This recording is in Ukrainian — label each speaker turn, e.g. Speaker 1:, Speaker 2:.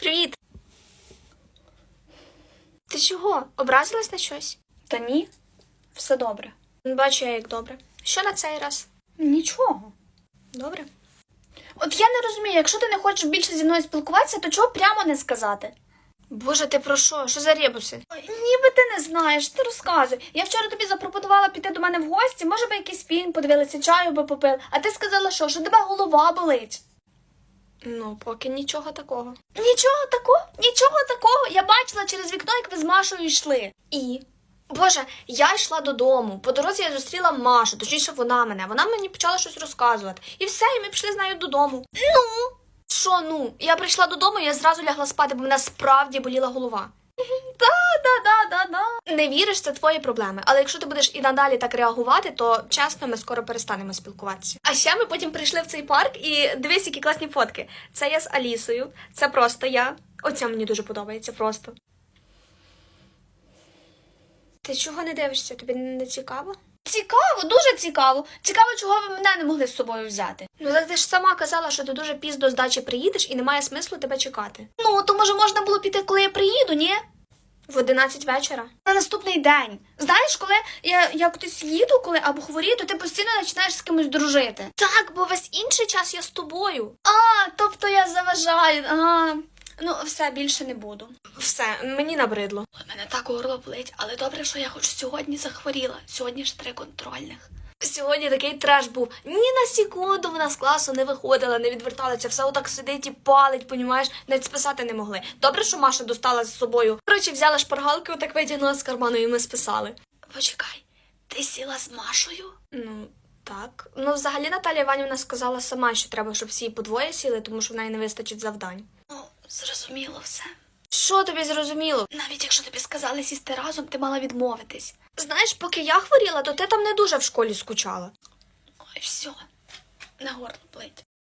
Speaker 1: Привіт. Ти чого? Образилась на щось?
Speaker 2: Та ні, все добре.
Speaker 1: Бачу я як добре. Що на цей раз?
Speaker 2: Нічого.
Speaker 1: Добре.
Speaker 2: От я не розумію, якщо ти не хочеш більше зі мною спілкуватися, то чого прямо не сказати?
Speaker 1: Боже, ти про що? Що за ребуси?
Speaker 2: Ой, Ніби ти не знаєш, ти розказуй. Я вчора тобі запропонувала піти до мене в гості, може би якийсь фільм подивилися, чаю би попили, а ти сказала, що, що тебе голова болить.
Speaker 1: Ну, поки нічого такого.
Speaker 2: Нічого такого, нічого такого. Я бачила через вікно, як ви з Машою йшли.
Speaker 1: І. Боже, я йшла додому. По дорозі я зустріла Машу, точніше вона мене. Вона мені почала щось розказувати. І все, і ми пішли з нею додому. Ну. Що ну? Я прийшла додому, і я зразу лягла спати, бо мене справді боліла голова.
Speaker 2: Да-да-да-да.
Speaker 1: Не віриш, це твої проблеми. Але якщо ти будеш і надалі так реагувати, то чесно, ми скоро перестанемо спілкуватися. А ще ми потім прийшли в цей парк і дивись, які класні фотки. Це я з Алісою, це просто я. Оця мені дуже подобається просто. Ти чого не дивишся? Тобі не цікаво?
Speaker 2: Цікаво, дуже цікаво. Цікаво, чого ви мене не могли з собою взяти.
Speaker 1: Ну, так ти ж сама казала, що ти дуже пізно з дачі приїдеш і немає смислу тебе чекати.
Speaker 2: Ну, то може можна було піти, коли я приїду, ні?
Speaker 1: В 11 вечора.
Speaker 2: На наступний день. Знаєш, коли я, я кудись їду, коли або хворію, то ти постійно починаєш з кимось дружити.
Speaker 1: Так, бо весь інший час я з тобою.
Speaker 2: А, тобто я заважаю. А, ну, все більше не буду.
Speaker 1: Все, мені набридло.
Speaker 2: У мене так горло болить, але добре, що я хоч сьогодні захворіла. Сьогодні ж три контрольних.
Speaker 1: Сьогодні такий треш був. Ні на секунду вона з класу не виходила, не відверталася, все отак сидить і палить, понімаєш, навіть списати не могли. Добре, що Маша достала з собою. Коротше, взяла шпаргалки, отак витягнула з карману, і ми списали.
Speaker 2: Почекай, ти сіла з Машою?
Speaker 1: Ну, так. Ну, взагалі Наталя Іванівна сказала сама, що треба, щоб всі по двоє сіли, тому що в неї не вистачить завдань.
Speaker 2: Ну, зрозуміло все.
Speaker 1: Що тобі зрозуміло?
Speaker 2: Навіть якщо тобі сказали сісти разом, ти мала відмовитись.
Speaker 1: Знаєш, поки я хворіла, то ти там не дуже в школі скучала.
Speaker 2: Ой, все. На горло болить.